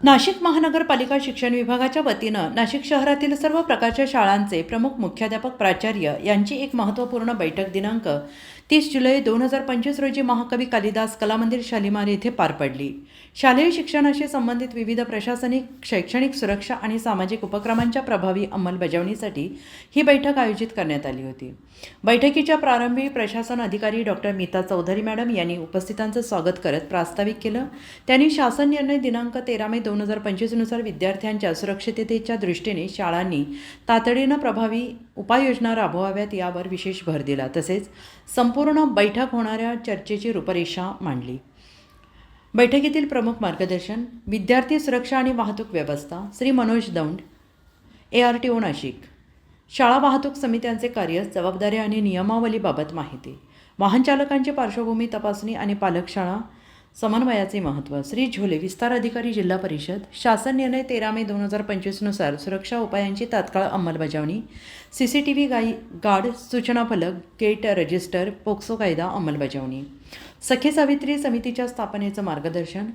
नाशिक महानगरपालिका शिक्षण विभागाच्या वतीनं नाशिक शहरातील सर्व प्रकारच्या शाळांचे प्रमुख मुख्याध्यापक प्राचार्य यांची एक महत्त्वपूर्ण बैठक दिनांक तीस जुलै दोन हजार पंचवीस रोजी महाकवी कालिदास कलामंदिर शालिमार येथे पार पडली. शालेय शिक्षणाशी संबंधित विविध प्रशासनिक शैक्षणिक सुरक्षा आणि सामाजिक उपक्रमांच्या प्रभावी अंमलबजावणीसाठी ही बैठक आयोजित करण्यात आली होती. बैठकीच्या प्रारंभी प्रशासन अधिकारी डॉक्टर मीता चौधरी मॅडम यांनी उपस्थितांचं स्वागत करत प्रास्ताविक केलं. त्यांनी शासन निर्णय दिनांक तेरा मे दोन हजार पंचवीसनुसार विद्यार्थ्यांच्या सुरक्षिततेच्या दृष्टीने शाळांनी तातडीनं प्रभावी उपाययोजना राबवाव्यात यावर विशेष भर दिला. तसेच संपूर्ण बैठक होणाऱ्या चर्चेची रूपरेषा मांडली. बैठकीतील प्रमुख मार्गदर्शन विद्यार्थी सुरक्षा आणि वाहतूक व्यवस्था Shri Manoj Daund A R T O Nashik. शाळा वाहतूक समित्यांचे कार्य जबाबदारी आणि नियमावलीबाबत माहिती. वाहनचालकांची पार्श्वभूमी तपासणी आणि पालक शाळा समन्वयाचे महत्त्व. श्री झोले विस्तार अधिकारी जिल्हा परिषद. शासन निर्णय तेरा मे दोन हजार पंचवीसनुसार सुरक्षा उपायांची तात्काळ अंमलबजावणी. सी सी टी व्ही गाई गार्ड सूचना फलक गेट रजिस्टर पोक्सो कायदा अंमलबजावणी. सखी सावित्री समितीच्या स्थापनेचं मार्गदर्शन.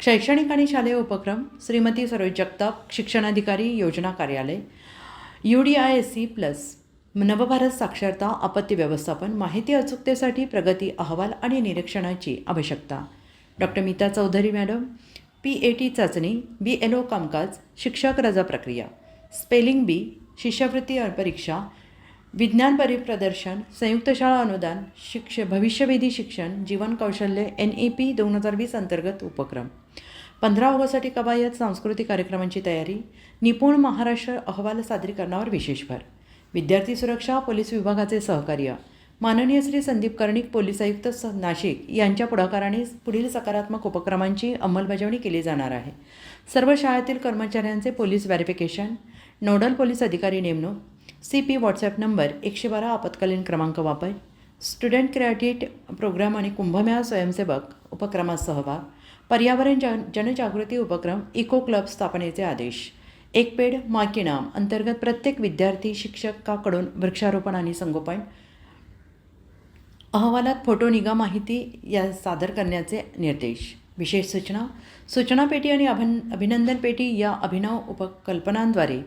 शैक्षणिक आणि शालेय उपक्रम. श्रीमती सरोज जगताप शिक्षणाधिकारी योजना कार्यालय. U D I S C plus. नवभारत साक्षरता आपत्ती व्यवस्थापन माहिती अचूकतेसाठी प्रगती अहवाल आणि निरीक्षणाची आवश्यकता. Doctor Meeta Chaudhari madam P A T चाचणी बी एल ओ कामकाज शिक्षक रजा प्रक्रिया स्पेलिंग बी शिष्यवृत्ती परीक्षा विज्ञान परिप्रदर्शन संयुक्त शाळा अनुदान शिक्ष भविष्यवेधी शिक्षण जीवन कौशल्य एन ए पी दोन हजार वीस अंतर्गत उपक्रम. पंधरा ऑगस्टसाठी कवायत सांस्कृतिक कार्यक्रमांची तयारी निपुण महाराष्ट्र अहवाल सादरीकरणावर विशेष भर. विद्यार्थी सुरक्षा पोलीस विभागाचे सहकार्य. माननीय श्री संदीप कर्णिक पोलीस आयुक्त स नाशिक यांच्या पुढाकाराने पुढील सकारात्मक उपक्रमांची अंमलबजावणी केली जाणार आहे. सर्व शाळेतील कर्मचाऱ्यांचे पोलीस व्हेरिफिकेशन नोडल पोलीस अधिकारी नेमणूक सी पी व्हॉट्सॲप नंबर एकशे बारा आपत्कालीन क्रमांक वापर स्टुडंट क्रेडिट प्रोग्राम आणि कुंभमेळा स्वयंसेवक उपक्रमात सहभाग पर्यावरण जन जनजागृती उपक्रम इको क्लब स्थापनेचे आदेश एक पेड माकी नाम अंतर्गत प्रत्येक विद्यार्थी शिक्षकाकडून वृक्षारोपण आणि संगोपन अहवालात फोटो निगा माहिती या सादर करण्याचे निर्देश. विशेष सूचना. सूचना पेटी आणि अभिन अभिनंदन पेटी या अभिनव उपकल्पनांद्वारे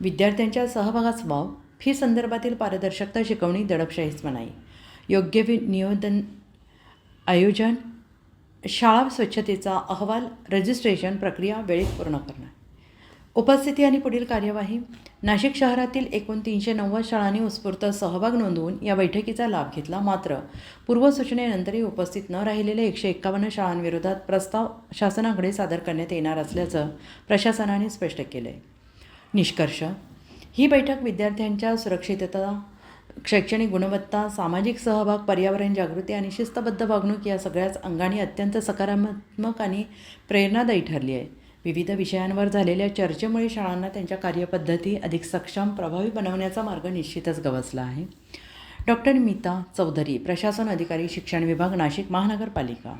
विद्यार्थ्यांच्या सहभागास वाव फी संदर्भातील पारदर्शकता शिकवणी दडपशाहीच मनाई. योग्य वि नियोजन आयोजन शाळा स्वच्छतेचा अहवाल रजिस्ट्रेशन प्रक्रिया वेळेत पूर्ण करणं. उपस्थिती आणि पुढील कार्यवाही नाशिक शहरातील एकूण तीनशे नव्वद शाळांनी उत्स्फूर्त सहभाग नोंदवून या बैठकीचा लाभ घेतला मात्र पूर्वसूचनेनंतरही उपस्थित न राहिलेल्या एकशे एक्कावन्न शाळांविरोधात प्रस्ताव शासनाकडे सादर करण्यात येणार असल्याचं प्रशासनाने स्पष्ट केलं आहे निष्कर्ष ही बैठक विद्यार्थ्यांच्या सुरक्षितता शैक्षणिक गुणवत्ता सामाजिक सहभाग पर्यावरण जागृती आणि शिस्तबद्ध वागणूक या सगळ्याच अंगाने अत्यंत सकारात्मक आणि प्रेरणादायी ठरली आहे. विविध विषयांवर झालेल्या चर्चेमुळे शाळांना त्यांच्या कार्यपद्धती अधिक सक्षम प्रभावी बनवण्याचा मार्ग निश्चितच गवसला आहे. डॉक्टर मीता चौधरी प्रशासन अधिकारी शिक्षण विभाग नाशिक महानगरपालिका.